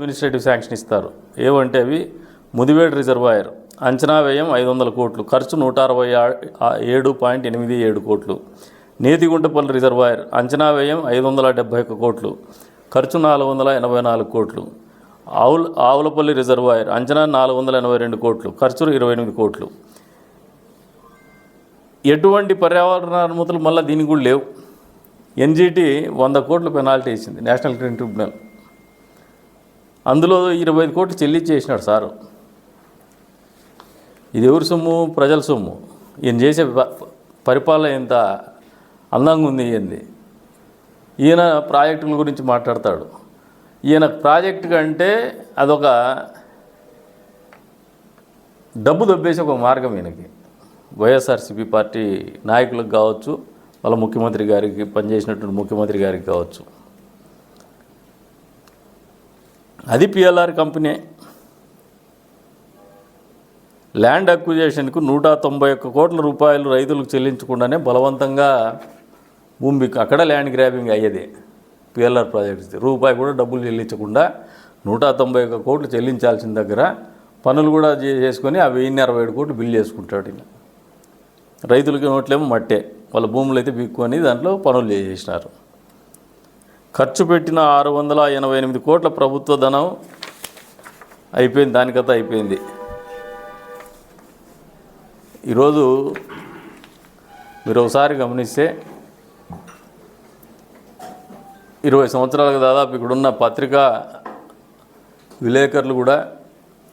Administrative sanction ఇస్తారు. ఏవంటే అవి ముదివేడు రిజర్వాయర్. అంచనా వ్యయం ఐదు వందల కోట్లు. ఖర్చు నూట అరవై ఏడు పాయింట్ ఎనిమిది ఏడు కోట్లు. నేతిగుంటపల్లి రిజర్వాయర్. అంచనా వ్యయం ఐదు వందల డెబ్బై ఒక్క కోట్లు. ఖర్చు నాలుగు వందల ఎనభై నాలుగు కోట్లు. ఆవుల ఆవులపల్లి రిజర్వాయర్. అంచనా నాలుగు వందల ఎనభై రెండు కోట్లు. ఖర్చు ఇరవై ఎనిమిది కోట్లు. ఎటువంటి పర్యావరణ అనుమతులు మళ్ళీ దీనికి కూడా లేవు. ఎన్జీటీ వంద కోట్లు పెనాల్టీ ఇచ్చింది నేషనల్ గ్రీన్ ట్రిబ్యునల్. అందులో ఇరవై ఐదు కోట్లు చెల్లించేసినాడు సారు. ఇది ఎవరి సొమ్ము? ప్రజల సొమ్ము. ఈయన చేసే పరిపాలన ఎంత అందంగా ఉంది ఏంది? ఈయన ప్రాజెక్టుల గురించి మాట్లాడతాడు. ఈయన ప్రాజెక్టు కంటే అదొక డబ్బు దొబ్బేసి ఒక మార్గం ఈయనకి. వైఎస్ఆర్సీపీ పార్టీ నాయకులకు కావచ్చు వాళ్ళ ముఖ్యమంత్రి గారికి పనిచేసినటువంటి ముఖ్యమంత్రి గారికి కావచ్చు. అది పిఎల్ఆర్ కంపెనీ. ల్యాండ్ అక్విజేషన్కు నూట తొంభై ఒక్క కోట్ల రూపాయలు రైతులకు చెల్లించకుండానే బలవంతంగా భూమి అక్కడ ల్యాండ్ గ్రాబింగ్ అయ్యేది పిఎల్ఆర్ ప్రాజెక్ట్స్ రూపాయి కూడా డబ్బులు చెల్లించకుండా నూట తొంభై ఒక్క కోట్లు చెల్లించాల్సిన దగ్గర పనులు కూడా చేసుకొని ఆ వెయ్యి అరవై ఏడు కోట్లు బిల్ చేసుకుంటాడు ఈయన. రైతులకి నోట్లేమో మట్టే. వాళ్ళ భూములు అయితే బిక్కుని దాంట్లో పనులు చేసేసినారు. ఖర్చు పెట్టిన ఆరు వందల ఎనభై ఎనిమిది కోట్ల ప్రభుత్వ ధనం అయిపోయింది దానికత అయిపోయింది. ఈరోజు మీరు ఒకసారి గమనిస్తే ఇరవై సంవత్సరాలకు దాదాపు ఇక్కడున్న పత్రికా విలేకరులు కూడా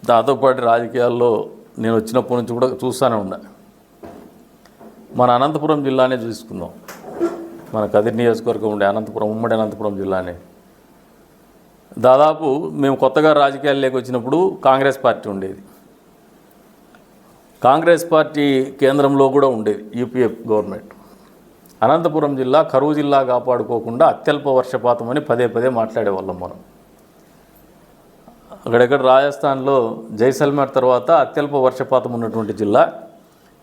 దాంతో పాటు రాజకీయాల్లో నేను వచ్చినప్పటి నుంచి కూడా చూస్తూనే ఉన్నా. మన అనంతపురం జిల్లానే చూసుకుందాం. మన కదిరి నియోజకవర్గం ఉండే అనంతపురం ఉమ్మడి అనంతపురం జిల్లాని. దాదాపు మేము కొత్తగా రాజకీయాల్లోకి వచ్చినప్పుడు కాంగ్రెస్ పార్టీ ఉండేది. కాంగ్రెస్ పార్టీ కేంద్రంలో కూడా ఉండేది యూపీఎఫ్ గవర్నమెంట్. అనంతపురం జిల్లా కరువు జిల్లా కాపాడుకోకుండా అత్యల్ప వర్షపాతం అని పదే పదే మాట్లాడేవాళ్ళం మనం. అక్కడెక్కడ రాజస్థాన్లో జైసల్మేర్ తర్వాత అత్యల్ప వర్షపాతం ఉన్నటువంటి జిల్లా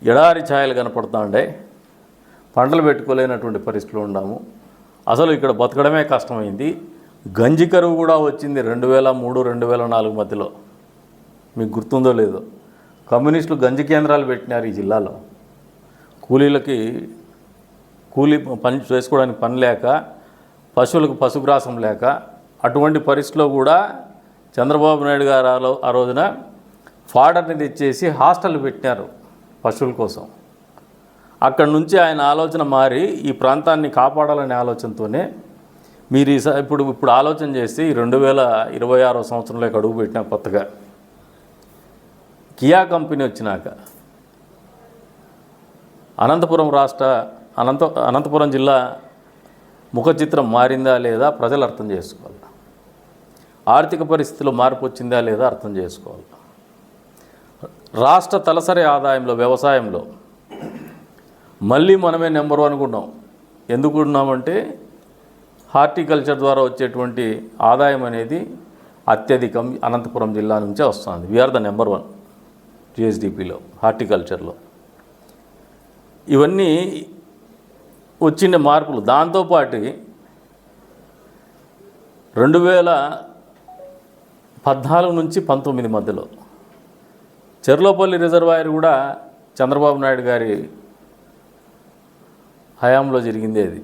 ఎడారి ఛాయలు కనపడుతుండే. పంటలు పెట్టుకోలేనటువంటి పరిస్థితిలో ఉన్నాము. అసలు ఇక్కడ బతకడమే కష్టమైంది. గంజి కరువు కూడా వచ్చింది రెండు వేల మూడు రెండు వేల నాలుగు మధ్యలో. మీకు గుర్తుందో లేదో. కమ్యూనిస్టులు గంజి కేంద్రాలు పెట్టినారు ఈ జిల్లాలో. కూలీలకి కూలీ పని చేసుకోవడానికి పని లేక పశువులకు పశుగ్రాసం లేక అటువంటి పరిస్థితిలో కూడా చంద్రబాబు నాయుడు గారు ఆ ఆ రోజున ఫాడర్ని తెచ్చేసి హాస్టల్ పెట్టినారు పశువుల కోసం. అక్కడి నుంచి ఆయన ఆలోచన మారి ఈ ప్రాంతాన్ని కాపాడాలనే ఆలోచనతోనే మీరు ఈ స- ఇప్పుడు ఇప్పుడు ఆలోచన చేసి రెండు వేల ఇరవై ఆరో సంవత్సరంలో అడుగు పెట్టిన కొత్తగా. కియా కంపెనీ వచ్చినాక అనంతపురం రాష్ట్ర అనంత అనంతపురం జిల్లా ముఖ చిత్రం మారిందా లేదా ప్రజలు అర్థం చేసుకోవాలి. ఆర్థిక పరిస్థితిలో మార్పు వచ్చిందా లేదా అర్థం చేసుకోవాలి. రాష్ట్ర తలసరి ఆదాయంలో వ్యవసాయంలో మళ్ళీ మనమే నెంబర్ వన్ ఉన్నాం ఎందుకు ఉన్నామంటే హార్టికల్చర్ ద్వారా వచ్చేటువంటి ఆదాయం అనేది అత్యధికం అనంతపురం జిల్లా నుంచే వస్తుంది. We are the number one జిఎస్డిపిలో హార్టికల్చర్లో. ఇవన్నీ వచ్చిన మార్పులు. దాంతోపాటు రెండు వేల పద్నాలుగు నుంచి పంతొమ్మిది మధ్యలో చెర్లోపల్లి రిజర్వాయర్ కూడా చంద్రబాబు నాయుడు గారి హయాంలో జరిగింది అది.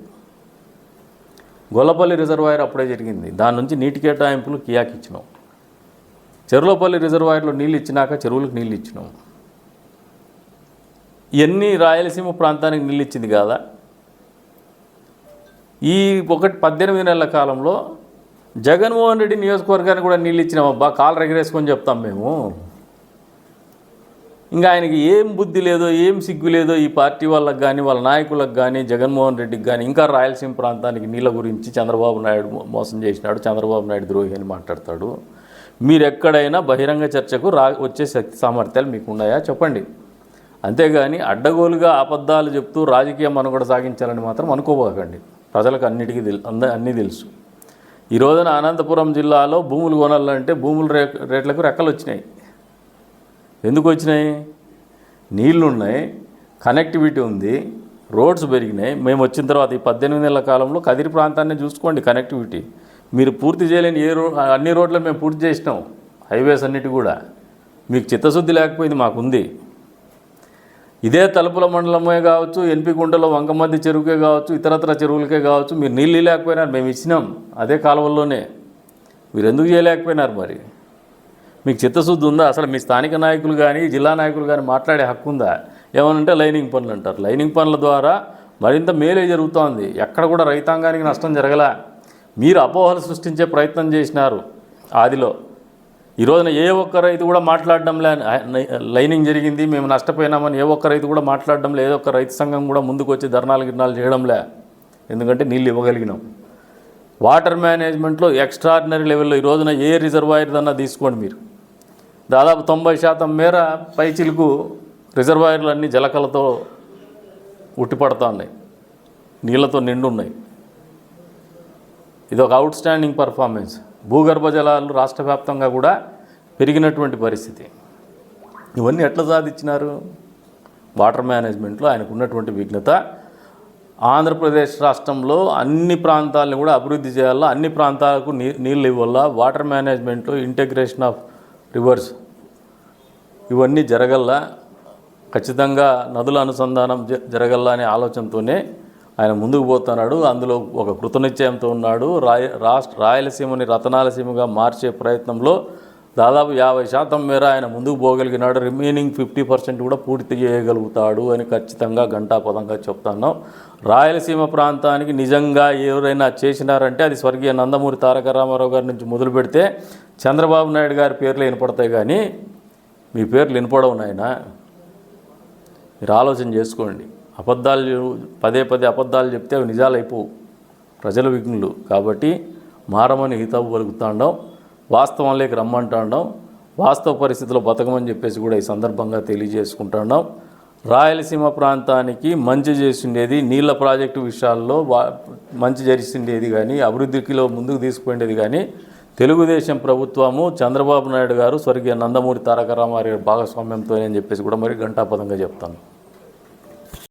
గొల్లపల్లి రిజర్వాయర్ అప్పుడే జరిగింది. దాని నుంచి నీటి కేటాయింపులు కియాకి ఇచ్చినాం. చెరువులపల్లి రిజర్వాయర్లో నీళ్ళు ఇచ్చినాక చెరువులకు నీళ్ళు ఇచ్చినాం. ఇవన్నీ రాయలసీమ ప్రాంతానికి నీళ్ళు ఇచ్చింది కాదా? ఈ ఒకటి పద్దెనిమిది నెలల కాలంలో జగన్మోహన్ రెడ్డి నియోజకవర్గానికి కూడా నీళ్ళు ఇచ్చినాం. అబ్బా కాలు రగిరేసుకొని చెప్తాం మేము. ఇంకా ఆయనకి ఏం బుద్ధి లేదో ఏం సిగ్గు లేదో ఈ పార్టీ వాళ్ళకి కానీ వాళ్ళ నాయకులకు కానీ జగన్మోహన్ రెడ్డికి కానీ ఇంకా రాయలసీమ ప్రాంతానికి నీళ్ళ గురించి చంద్రబాబు నాయుడు మోసం చేసినాడు చంద్రబాబు నాయుడు ద్రోహి అని మాట్లాడతాడు. మీరు ఎక్కడైనా బహిరంగ చర్చకు రా వచ్చే శక్తి సామర్థ్యాలు మీకు ఉన్నాయా చెప్పండి. అంతేగాని అడ్డగోలుగా అబద్ధాలు చెప్తూ రాజకీయ మనుగడ సాగించాలని మాత్రం అనుకోబోకండి. ప్రజలకు అన్నిటికీ తెలు అంద అన్నీ తెలుసు. ఈ రోజున అనంతపురం జిల్లాలో భూములు కొనాలంటే భూముల రే రేట్లకు రెక్కలు వచ్చినాయి ఎందుకు వచ్చినాయి? నీళ్ళున్నాయి కనెక్టివిటీ ఉంది రోడ్స్ పెరిగినాయి. మేము వచ్చిన తర్వాత ఈ పద్దెనిమిది నెలల కాలంలో కదిరి ప్రాంతాన్ని చూసుకోండి కనెక్టివిటీ మీరు పూర్తి చేయలేని ఏ రో అన్ని రోడ్లు మేము పూర్తి చేసినాం హైవేస్ అన్నిటి కూడా. మీకు చిత్తశుద్ధి లేకపోయింది మాకుంది. ఇదే తలుపుల మండలమే కావచ్చు ఎన్పి గుంటలో వంకమద్ది చెరువుకే కావచ్చు ఇతరత్ర చెరువులకే కావచ్చు మీరు నీళ్ళు లేకపోయినారు మేము ఇచ్చినాం అదే కాలువల్లోనే. మీరు ఎందుకు చేయలేకపోయినారు మరి? మీకు చిత్తశుద్ధి ఉందా? అసలు మీ స్థానిక నాయకులు కానీ జిల్లా నాయకులు కానీ మాట్లాడే హక్కు ఉందా? ఏమనంటే లైనింగ్ పనులు అంటారు. లైనింగ్ పనుల ద్వారా మరింత మేలే జరుగుతోంది. ఎక్కడ కూడా రైతాంగానికి నష్టం జరగలే. మీరు అపోహలు సృష్టించే ప్రయత్నం చేసినారు ఆదిలో. ఈ రోజున ఏ ఒక్క రైతు కూడా మాట్లాడడం లే లైనింగ్ జరిగింది మేము నష్టపోయినామని ఏ ఒక్క రైతు కూడా మాట్లాడడం లే. ఏ ఒక్క రైతు సంఘం కూడా ముందుకు వచ్చి ధర్నాలు గిర్నాలు చేయడంలే ఎందుకంటే నీళ్ళు ఇవ్వగలిగినాం. వాటర్ మేనేజ్మెంట్లో ఎక్స్ట్రాడినరీ లెవెల్లో ఈ రోజున ఏ రిజర్వాయర్ దన్నా తీసుకోండి మీరు. దాదాపు తొంభై శాతం మేర పైచిలుకు రిజర్వాయర్లు అన్నీ జలకలతో ఉట్టిపడతా ఉన్నాయి నీళ్ళతో నిండున్నాయి. ఇది ఒక అవుట్ స్టాండింగ్ పర్ఫార్మెన్స్ భూగర్భ జలాలు రాష్ట్ర వ్యాప్తంగా కూడా పెరిగినటువంటి పరిస్థితి. ఇవన్నీ ఎట్లా సాధించినారు? వాటర్ మేనేజ్మెంట్లో ఆయనకు ఉన్నటువంటి విఘ్నత. ఆంధ్రప్రదేశ్ రాష్ట్రంలో అన్ని ప్రాంతాలను కూడా అభివృద్ధి చేయాలా? అన్ని ప్రాంతాలకు నీ నీళ్ళు ఇవ్వాలా? వాటర్ మేనేజ్మెంట్లో ఇంటగ్రేషన్ ఆఫ్ రివర్స్. ఇవన్నీ జరగల్లా. ఖచ్చితంగా నదుల అనుసంధానం జరగల్లా అనే ఆలోచనతోనే ఆయన ముందుకు పోతున్నాడు. అందులో ఒక కృతనిశ్చయంతో ఉన్నాడు. రాయ రాష్ట్ర రాయలసీమని రతనాలసీమగా మార్చే ప్రయత్నంలో దాదాపు యాభై శాతం మేర ఆయన ముందుకు పోగలిగినాడు. రిమైనింగ్ ఫిఫ్టీ పర్సెంట్ కూడా పూర్తి చేయగలుగుతాడు అని ఖచ్చితంగా ఘంటాపదంగా చెప్తున్నాం. రాయలసీమ ప్రాంతానికి నిజంగా ఎవరైనా చేసినారంటే అది స్వర్గీయ నందమూరి తారక రామారావు గారి నుంచి మొదలు పెడితే చంద్రబాబు నాయుడు గారి పేర్లు వినపడతాయి కానీ మీ పేర్లు వినపడవు నాయన. మీరు ఆలోచన చేసుకోండి. అబద్ధాలు పదే పదే అబద్ధాలు చెప్తే అవి నిజాలు అయిపోవు. ప్రజల విఘ్నులు. కాబట్టి మారమని హితవు పలుకుతాండం వాస్తవంలోకి రమ్మంటాండం వాస్తవ పరిస్థితుల్లో బతకమని చెప్పేసి కూడా ఈ సందర్భంగా తెలియజేసుకుంటున్నాం రాయలసీమ ప్రాంతానికి మంచి చేసిండేది నీళ్ళ ప్రాజెక్టు విషయాల్లో వా మంచి జరిసిండేది కానీ అభివృద్ధికిలో ముందుకు తీసుకుపోయిండేది కానీ తెలుగుదేశం ప్రభుత్వము చంద్రబాబు నాయుడు గారు స్వర్గీయ నందమూరి తారక రామారావు భాగస్వామ్యంతో అని చెప్పేసి కూడా మరి ఘంటాపదంగా చెప్తాను.